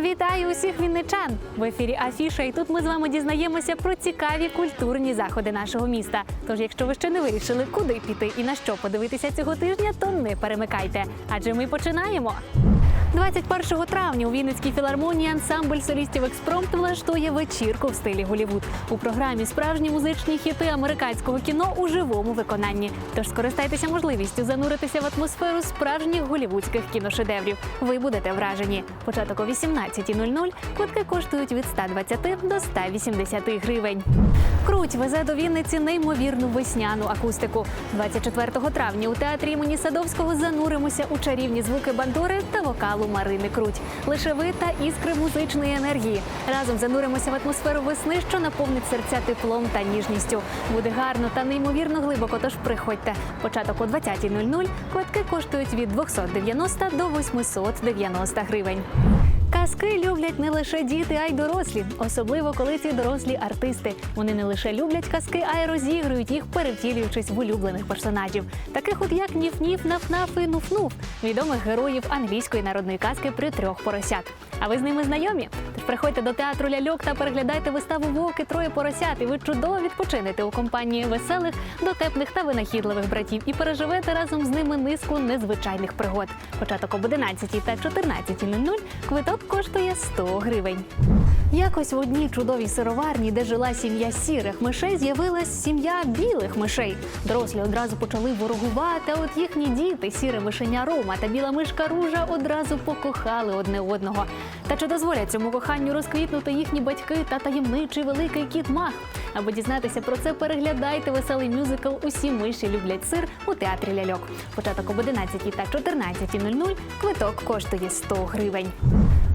Вітаю усіх вінничан! В ефірі Афіша, і тут ми з вами дізнаємося про цікаві культурні заходи нашого міста. Тож, якщо ви ще не вирішили, куди піти і на що подивитися цього тижня, то не перемикайте. Адже ми починаємо. 21 травня у Вінницькій філармонії ансамбль солістів експромт влаштує вечірку в стилі Голівуд. У програмі справжні музичні хіти американського кіно у живому виконанні. Тож скористайтеся можливістю зануритися в атмосферу справжніх голівудських кіношедеврів. Ви будете вражені. Початок о 18.00. Квитки коштують від 120 до 180 гривень. Круть везе до Вінниці неймовірну весняну акустику. 24 травня у театрі імені Садовського зануримося у чарівні звуки бандури та вокалу Марини Круть. Лише ви та іскри музичної енергії. Разом зануримося в атмосферу весни, що наповнить серця теплом та ніжністю. Буде гарно та неймовірно глибоко. Тож приходьте. Початок о 20.00. Квитки коштують від 290 до 890 гривень. Казки люблять не лише діти, а й дорослі, особливо коли ці дорослі артисти. Вони не лише люблять казки, а й розігрують їх, перевтілюючись в улюблених персонажів, таких от як Ніф-Ніф, Наф-Наф і Нуф-Нуф, відомих героїв англійської народної казки при трьох поросят. А ви з ними знайомі? Тож приходьте до театру ляльок та переглядайте виставу Вовки троє поросят, і ви чудово відпочинете у компанії веселих, дотепних та винахідливих братів і переживете разом з ними низку незвичайних пригод. Початок об 11 та 14.00 квиток коштує 100 гривень. Якось в одній чудовій сироварні, де жила сім'я сірих мишей, з'явилась сім'я білих мишей. Дорослі одразу почали ворогувати, а от їхні діти, сіре мишеня Рома та біла мишка Ружа, одразу покохали одне одного. Та чи дозволять цьому коханню розквітнути їхні батьки та таємничий великий кіт Мах? Аби дізнатися про це, переглядайте веселий мюзикл Усі миші люблять сир у театрі ляльок. Початок об 11 та 14.00 квиток коштує 100 гривень.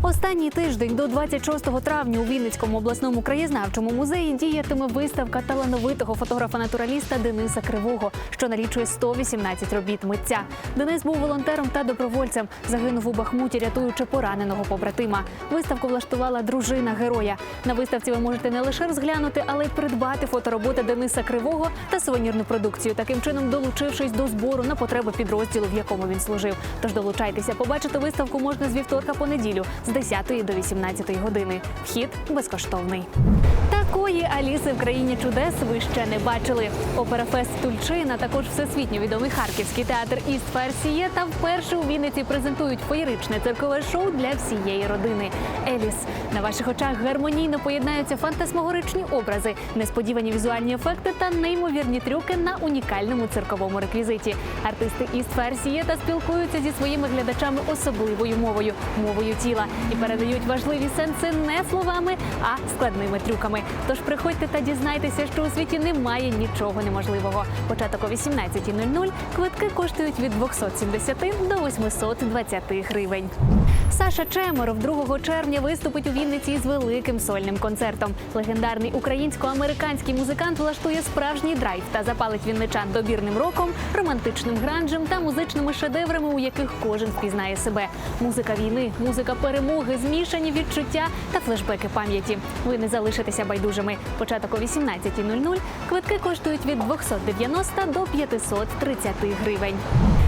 Останній тиждень до 26 травня у Вінницькому обласному краєзнавчому музеї діятиме виставка талановитого фотографа-натураліста Дениса Кривого, що налічує 118 робіт митця. Денис був волонтером та добровольцем. Загинув у Бахмуті, рятуючи пораненого побратима. Виставку влаштувала дружина героя. На виставці ви можете не лише розглянути, але й придбати фотороботи Дениса Кривого та сувенірну продукцію, таким чином долучившись до збору на потреби підрозділу, в якому він служив. Тож долучайтеся, побачити виставку можна з вівторка по неділю з 10 до 18 години. Вхід безкоштовний. Такої Аліси в країні чудес ви ще не бачили. Операфест Тульчина, також всесвітньо відомий харківський театр Іст Ферсіє та вперше у Вінниці презентують феєричне циркове шоу для всієї родини. Еліс на ваших очах гармонійно поєднаються фантасмогоричні образи, несподівані візуальні ефекти та неймовірні трюки на унікальному цирковому реквізиті. Артисти Іст Ферсіє та спілкуються зі своїми глядачами особливою мовою мовою тіла і передають важливі сенси не словами, а складними трюками. Тож приходьте та дізнайтеся, що у світі немає нічого неможливого. Початок о 18.00 квитки коштують від 270 до 820 гривень. Саша Чемеров 2 червня виступить у Вінниці із великим сольним концертом. Легендарний українсько-американський музикант влаштує справжній драйв та запалить вінничан добірним роком, романтичним гранжем та музичними шедеврами, у яких кожен впізнає себе. Музика війни, музика перемоги, змішані відчуття та флешбеки пам'яті. Ви не залишитеся байдужими. Початок о 18.00. Квитки коштують від 290 до 530 гривень.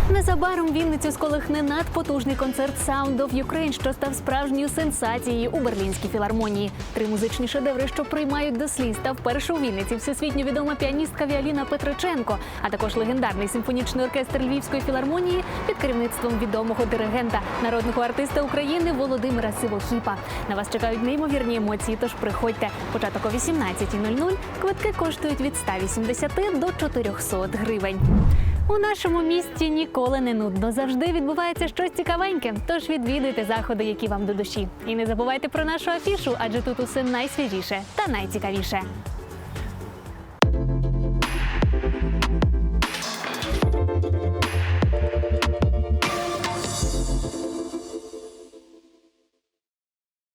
Незабаром Вінницю сколихне надпотужний концерт Sound of Ukraine, що став справжньою сенсацією у Берлінській філармонії. Три музичні шедеври, що приймають до сліз, та вперше у Вінниці всесвітньо відома піаністка Віаліна Петриченко, а також легендарний симфонічний оркестр Львівської філармонії під керівництвом відомого диригента, народного артиста України Володимира Сивохіпа. На вас чекають неймовірні емоції. Тож приходьте. Початок о 18.00. Квитки коштують від 180 до 400 гривень. У нашому місті ніколи не нудно. Завжди відбувається щось цікавеньке. Тож відвідуйте заходи, які вам до душі. І не забувайте про нашу афішу, адже тут усе найсвіжіше та найцікавіше.